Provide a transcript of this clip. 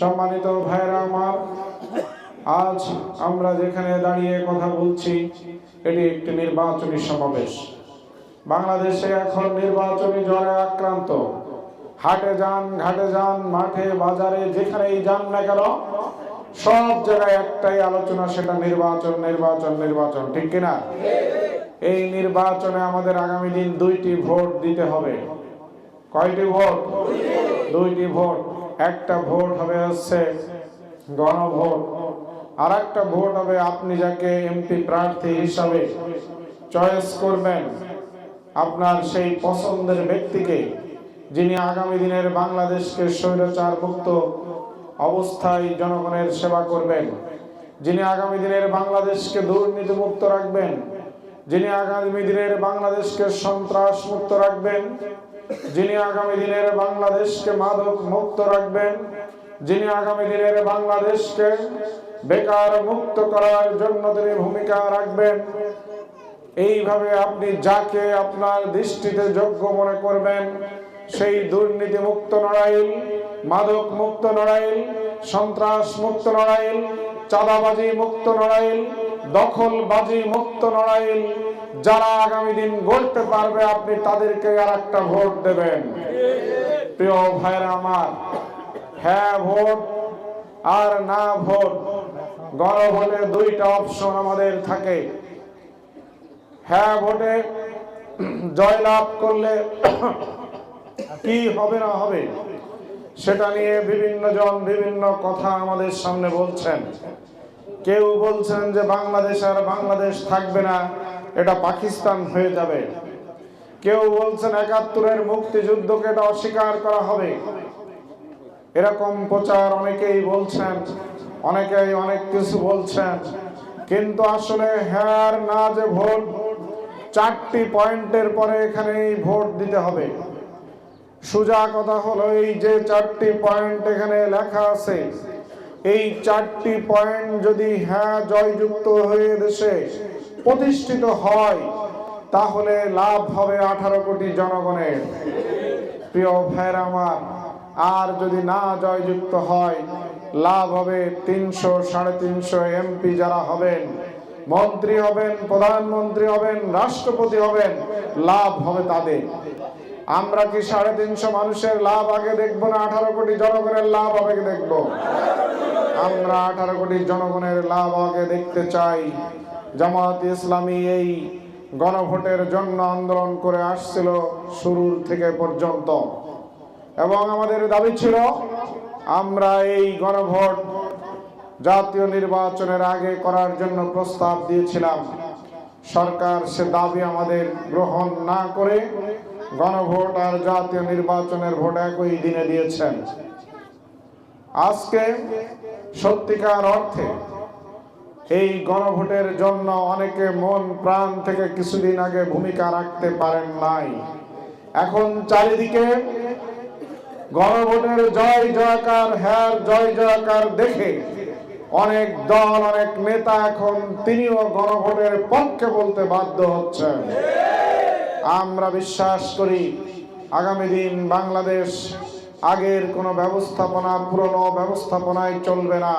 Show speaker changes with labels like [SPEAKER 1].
[SPEAKER 1] সম্মানিত ভাইরা আমার, আজ আমরা যেখানে দাঁড়িয়ে কথা বলছি, এটি একটি নির্বাচনী সমাবেশ। বাংলাদেশে এখন নির্বাচনী জ্বরে আক্রান্ত। হাটে যান, ঘাটে যান, মাঠে, বাজারে, যেখানেই যান না কেন, সব জায়গায় একটাই আলোচনা, সেটা নির্বাচন নির্বাচন নির্বাচন। ঠিক কিনা? এই নির্বাচনে আমাদের আগামী দিন দুইটি ভোট দিতে হবে। কয়টি ভোট? দুইটি ভোট। একটা ভোট হবে হচ্ছে গণভোট। আর একটা ভোট হবে আপনি যাকে এমপি প্রার্থী হিসাবে চয়েস করবেন, আপনার সেই পছন্দের ব্যক্তিকে যিনি আগামী দিনের বাংলাদেশকে স্বৈরাচার মুক্ত অবস্থায় জনগণের সেবা করবেন, যিনি আগামী দিনের বাংলাদেশকে দুর্নীতি মুক্ত রাখবেন, যিনি আগামী দিনের বাংলাদেশকে সন্ত্রাস মুক্ত রাখবেন যিনি আগামী দিনের বাংলাদেশকে মাদক মুক্ত রাখবেন, যিনি আগামী দিনের বাংলাদেশকে বেকার মুক্ত করার জন্য তিনি ভূমিকা রাখবেন, এইভাবে আপনি যাকে আপনার দৃষ্টিতে যোগ্য মনে করবেন, সেই দুর্নীতি মুক্ত নড়াইল মাদক মুক্ত নড়াইল সন্ত্রাস মুক্ত নড়াইল চাঁদাবাজি মুক্ত নড়াইল দখলবাজি মুক্ত নড়াইল যারা আগামী দিন গড়তে পারবে, আপনি তাদেরকে আর একটা ভোট দেবেন। প্রিয় ভাইরা আমার হ্যাঁ ভোট আর না ভোট, গণভোটে দুইটা অপশন আমাদের থাকে। হ্যাঁ ভোটে জয়লাভ করলে কি হবে না হবে, সেটা নিয়ে বিভিন্ন জন বিভিন্ন কথা আমাদের সামনে বলছেন। কেউ বলছেন যে বাংলাদেশ আর বাংলাদেশ থাকবে না, এটা পাকিস্তান হয়ে যাবে। কেউ বলছেন একাত্তরের মুক্তিযুদ্ধকে এটা অস্বীকার করা হবে। এরকম প্রচার অনেকেই বলছেন, অনেকেই অনেক কিছু বলছেন। কিন্তু আসলে হ্যাঁ না যে ভোট, চারটি পয়েন্টের পরে এখানেই ভোট দিতে হবে। সোজা কথা হলো এই যে চারটি পয়েন্ট এখানে লেখা আছে এই চারটি পয়েন্ট যদি হ্যাঁ জয়যুক্ত হয়ে দেশে প্রতিষ্ঠিত হয়, তাহলে লাভ হবে আঠারো কোটি জনগণের। প্রিয় ভাইয়ের আমার, আর যদি না জয়যুক্ত হয়, লাভ হবে তিনশো সাড়ে তিনশো এমপি যারা হবেন, মন্ত্রী হবেন, প্রধানমন্ত্রী হবেন, রাষ্ট্রপতি হবেন, লাভ হবে তাদের। আমরা কি সাড়ে তিনশো মানুষের লাভ আগে দেখব না আঠারো কোটি জনগণের লাভ আগে দেখব? আমরা আঠারো কোটি জনগণের লাভ আগে দেখতে চাই। জামাত ইসলামী এই গণভোটের জন্য আন্দোলন করে আসছিল শুরুর থেকে পর্যন্ত। এবং আমাদের দাবি ছিল, আমরা এই গণভোট জাতীয় নির্বাচনের আগে করার জন্য প্রস্তাব দিয়েছিলাম। সরকার সে দাবি আমাদের গ্রহণ না করে গণভোট আর জাতীয় নির্বাচনের ভোট একই দিনে দিয়েছেন। আজকে সত্যিকার অর্থে এই গণভোটের জন্য অনেকে মন প্রাণ থেকে কিছুদিন আগে ভূমিকা রাখতে পারেন নাই। এখন চারিদিকে গণভোটের জয় জয়কার, হ্যার জয় জয়কার দেখে অনেক দল, অনেক নেতা এখন তিনিও গণভোটের পক্ষে বলতে বাধ্য হচ্ছেন। আমরা বিশ্বাস করি আগামী দিন বাংলাদেশ আগের কোনো ব্যবস্থাপনা পুরনো ব্যবস্থাপনায় চলবে না।